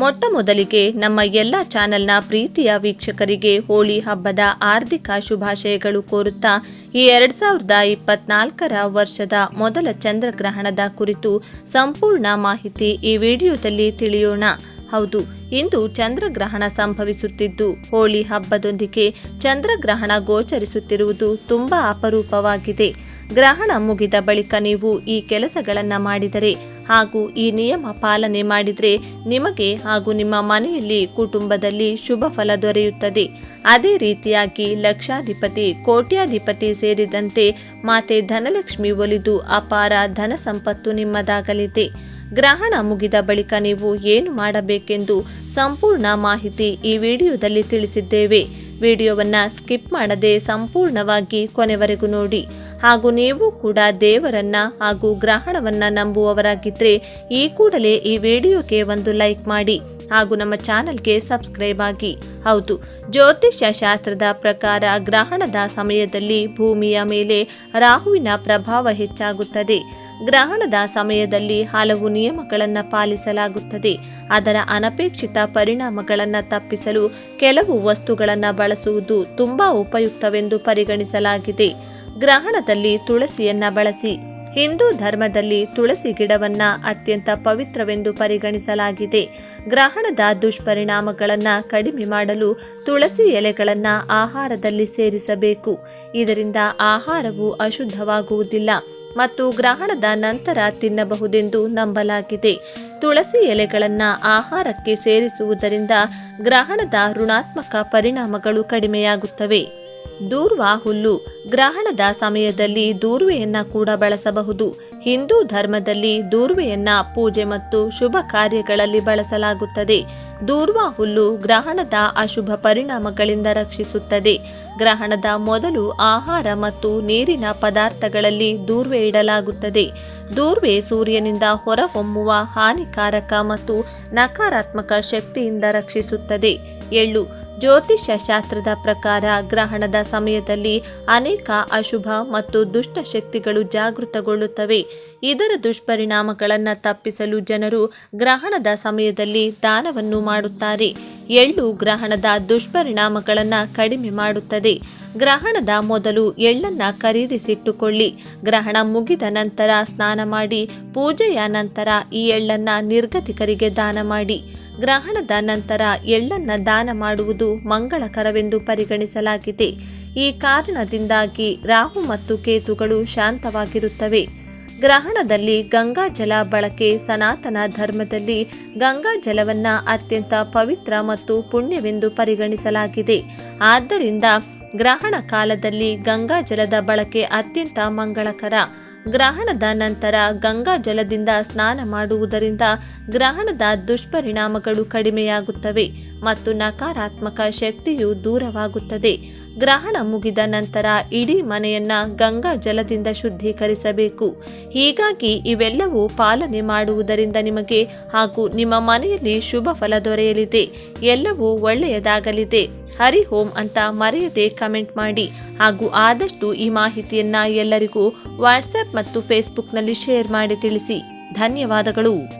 ಮೊಟ್ಟ ಮೊದಲಿಗೆ ನಮ್ಮ ಎಲ್ಲ ಚಾನೆಲ್ನ ಪ್ರೀತಿಯ ವೀಕ್ಷಕರಿಗೆ ಹೋಳಿ ಹಬ್ಬದ ಆರ್ಥಿಕ ಶುಭಾಶಯಗಳು ಕೋರುತ್ತಾ, ಈ ಎರಡ್ ಸಾವಿರದ ಇಪ್ಪತ್ನಾಲ್ಕರ ವರ್ಷದ ಮೊದಲ ಚಂದ್ರಗ್ರಹಣದ ಕುರಿತು ಸಂಪೂರ್ಣ ಮಾಹಿತಿ ಈ ವಿಡಿಯೋದಲ್ಲಿ ತಿಳಿಯೋಣ. ಹೌದು, ಇಂದು ಚಂದ್ರಗ್ರಹಣ ಸಂಭವಿಸುತ್ತಿದ್ದು, ಹೋಳಿ ಹಬ್ಬದೊಂದಿಗೆ ಚಂದ್ರಗ್ರಹಣ ಗೋಚರಿಸುತ್ತಿರುವುದು ತುಂಬಾ ಅಪರೂಪವಾಗಿದೆ. ಗ್ರಹಣ ಮುಗಿದ ಬಳಿಕ ನೀವು ಈ ಕೆಲಸಗಳನ್ನು ಮಾಡಿದರೆ ಹಾಗೂ ಈ ನಿಯಮ ಪಾಲನೆ ಮಾಡಿದರೆ ನಿಮಗೆ ಹಾಗೂ ನಿಮ್ಮ ಮನೆಯಲ್ಲಿ ಕುಟುಂಬದಲ್ಲಿ ಶುಭ ಫಲ ದೊರೆಯುತ್ತದೆ. ಅದೇ ರೀತಿಯಾಗಿ ಲಕ್ಷಾಧಿಪತಿ, ಕೋಟ್ಯಾಧಿಪತಿ ಸೇರಿದಂತೆ ಮಾತೆ ಧನಲಕ್ಷ್ಮಿ ಒಲಿದು ಅಪಾರ ಧನ ಸಂಪತ್ತು ನಿಮ್ಮದಾಗಲಿದೆ. ಗ್ರಹಣ ಮುಗಿದ ಬಳಿಕ ನೀವು ಏನು ಮಾಡಬೇಕೆಂದು ಸಂಪೂರ್ಣ ಮಾಹಿತಿ ಈ ವಿಡಿಯೋದಲ್ಲಿ ತಿಳಿಸಿದ್ದೇವೆ. ವಿಡಿಯೋವನ್ನ ಸ್ಕಿಪ್ ಮಾಡದೆ ಸಂಪೂರ್ಣವಾಗಿ ಕೊನೆವರೆಗೂ ನೋಡಿ. ಹಾಗೂ ನೀವು ಕೂಡ ದೇವರನ್ನ ಹಾಗೂ ಗ್ರಹಣವನ್ನ ನಂಬುವವರಾಗಿದ್ದರೆ ಈ ಕೂಡಲೇ ಈ ವಿಡಿಯೋಗೆ ಒಂದು ಲೈಕ್ ಮಾಡಿ ಹಾಗೂ ನಮ್ಮ ಚಾನಲ್ಗೆ ಸಬ್ಸ್ಕ್ರೈಬ್ ಆಗಿ. ಹೌದು, ಜ್ಯೋತಿಷ್ಯ ಶಾಸ್ತ್ರದ ಪ್ರಕಾರ ಗ್ರಹಣದ ಸಮಯದಲ್ಲಿ ಭೂಮಿಯ ಮೇಲೆ ರಾಹುವಿನ ಪ್ರಭಾವ ಹೆಚ್ಚಾಗುತ್ತದೆ. ಗ್ರಹಣದ ಸಮಯದಲ್ಲಿ ಹಲವು ನಿಯಮಗಳನ್ನು ಪಾಲಿಸಲಾಗುತ್ತದೆ. ಅದರ ಅನಪೇಕ್ಷಿತ ಪರಿಣಾಮಗಳನ್ನು ತಪ್ಪಿಸಲು ಕೆಲವು ವಸ್ತುಗಳನ್ನು ಬಳಸುವುದು ತುಂಬಾ ಉಪಯುಕ್ತವೆಂದು ಪರಿಗಣಿಸಲಾಗಿದೆ. ಗ್ರಹಣದಲ್ಲಿ ತುಳಸಿಯನ್ನ ಬಳಸಿ, ಹಿಂದೂ ಧರ್ಮದಲ್ಲಿ ತುಳಸಿ ಗಿಡವನ್ನ ಅತ್ಯಂತ ಪವಿತ್ರವೆಂದು ಪರಿಗಣಿಸಲಾಗಿದೆ. ಗ್ರಹಣದ ದುಷ್ಪರಿಣಾಮಗಳನ್ನು ಕಡಿಮೆ ಮಾಡಲು ತುಳಸಿ ಎಲೆಗಳನ್ನು ಆಹಾರದಲ್ಲಿ ಸೇರಿಸಬೇಕು. ಇದರಿಂದ ಆಹಾರವು ಅಶುದ್ಧವಾಗುವುದಿಲ್ಲ. ಮತ್ತು ಗ್ರಹಣದ ನಂತರ ತಿನ್ನಬಹುದೆಂದು ನಂಬಲಾಗಿದೆ. ತುಳಸಿ ಎಲೆಗಳನ್ನು ಆಹಾರಕ್ಕೆ ಸೇರಿಸುವುದರಿಂದ ಗ್ರಹಣದ ಋಣಾತ್ಮಕ ಪರಿಣಾಮಗಳು ಕಡಿಮೆಯಾಗುತ್ತವೆ. ದೂರ್ವ ಹುಲ್ಲು ಗ್ರಹಣದ ಸಮಯದಲ್ಲಿ ದೂರ್ವೆಯನ್ನು ಕೂಡ ಬಳಸಬಹುದು. ಹಿಂದೂ ಧರ್ಮದಲ್ಲಿ ದೂರ್ವೆಯನ್ನ ಪೂಜೆ ಮತ್ತು ಶುಭ ಕಾರ್ಯಗಳಲ್ಲಿ ಬಳಸಲಾಗುತ್ತದೆ. ದೂರ್ವ ಹುಲ್ಲು ಗ್ರಹಣದ ಅಶುಭ ಪರಿಣಾಮಗಳಿಂದ ರಕ್ಷಿಸುತ್ತದೆ. ಗ್ರಹಣದ ಮೊದಲು ಆಹಾರ ಮತ್ತು ನೀರಿನ ಪದಾರ್ಥಗಳಲ್ಲಿ ದೂರ್ವೆ ಇಡಲಾಗುತ್ತದೆ. ದೂರ್ವೆ ಸೂರ್ಯನಿಂದ ಹೊರಹೊಮ್ಮುವ ಹಾನಿಕಾರಕ ಮತ್ತು ನಕಾರಾತ್ಮಕ ಶಕ್ತಿಯಿಂದ ರಕ್ಷಿಸುತ್ತದೆ. ಎಳ್ಳು ಜ್ಯೋತಿಷ್ಯ ಶಾಸ್ತ್ರದ ಪ್ರಕಾರ ಗ್ರಹಣದ ಸಮಯದಲ್ಲಿ ಅನೇಕ ಅಶುಭ ಮತ್ತು ದುಷ್ಟ ಶಕ್ತಿಗಳು ಜಾಗೃತಗೊಳ್ಳುತ್ತವೆ. ಇದರ ದುಷ್ಪರಿಣಾಮಗಳನ್ನು ತಪ್ಪಿಸಲು ಜನರು ಗ್ರಹಣದ ಸಮಯದಲ್ಲಿ ದಾನವನ್ನು ಮಾಡುತ್ತಾರೆ. ಎಳ್ಳು ಗ್ರಹಣದ ದುಷ್ಪರಿಣಾಮಗಳನ್ನು ಕಡಿಮೆ ಮಾಡುತ್ತದೆ. ಗ್ರಹಣದ ಮೊದಲು ಎಳ್ಳನ್ನು ಖರೀದಿಸಿಟ್ಟುಕೊಳ್ಳಿ. ಗ್ರಹಣ ಮುಗಿದ ನಂತರ ಸ್ನಾನ ಮಾಡಿ, ಪೂಜೆಯ ನಂತರ ಈ ಎಳ್ಳನ್ನು ನಿರ್ಗತಿಕರಿಗೆ ದಾನ ಮಾಡಿ. ಗ್ರಹಣದ ನಂತರ ಎಳ್ಳನ್ನು ದಾನ ಮಾಡುವುದು ಮಂಗಳಕರವೆಂದು ಪರಿಗಣಿಸಲಾಗಿದೆ. ಈ ಕಾರಣದಿಂದಾಗಿ ರಾಹು ಮತ್ತು ಕೇತುಗಳು ಶಾಂತವಾಗಿರುತ್ತವೆ. ಗ್ರಹಣದಲ್ಲಿ ಗಂಗಾ ಜಲ ಬಳಕೆ ಸನಾತನ ಧರ್ಮದಲ್ಲಿ ಗಂಗಾ ಜಲವನ್ನ ಅತ್ಯಂತ ಪವಿತ್ರ ಮತ್ತು ಪುಣ್ಯವೆಂದು ಪರಿಗಣಿಸಲಾಗಿದೆ. ಆದ್ದರಿಂದ ಗ್ರಹಣ ಕಾಲದಲ್ಲಿ ಗಂಗಾ ಜಲದ ಬಳಕೆ ಅತ್ಯಂತ ಮಂಗಳಕರ. ಗ್ರಹಣದ ನಂತರ ಗಂಗಾ ಜಲದಿಂದ ಸ್ನಾನ ಮಾಡುವುದರಿಂದ ಗ್ರಹಣದ ದುಷ್ಪರಿಣಾಮಗಳು ಕಡಿಮೆಯಾಗುತ್ತವೆ ಮತ್ತು ನಕಾರಾತ್ಮಕ ಶಕ್ತಿಯು ದೂರವಾಗುತ್ತದೆ. ಗ್ರಹಣ ಮುಗಿದ ನಂತರ ಇಡೀ ಮನೆಯನ್ನ ಗಂಗಾ ಜಲದಿಂದ ಶುದ್ಧೀಕರಿಸಬೇಕು. ಹೀಗಾಗಿ ಇವೆಲ್ಲವೂ ಪಾಲನೆ ಮಾಡುವುದರಿಂದ ನಿಮಗೆ ಹಾಗೂ ನಿಮ್ಮ ಮನೆಯಲ್ಲಿ ಶುಭ ಫಲ ದೊರೆಯಲಿದೆ. ಎಲ್ಲವೂ ಒಳ್ಳೆಯದಾಗಲಿದೆ. ಹರಿ ಹೋಂ ಅಂತ ಮರೆಯದೆ ಕಮೆಂಟ್ ಮಾಡಿ ಹಾಗೂ ಆದಷ್ಟು ಈ ಮಾಹಿತಿಯನ್ನ ಎಲ್ಲರಿಗೂ ವಾಟ್ಸಪ್ ಮತ್ತು ಫೇಸ್ಬುಕ್ನಲ್ಲಿ ಶೇರ್ ಮಾಡಿ ತಿಳಿಸಿ. ಧನ್ಯವಾದಗಳು.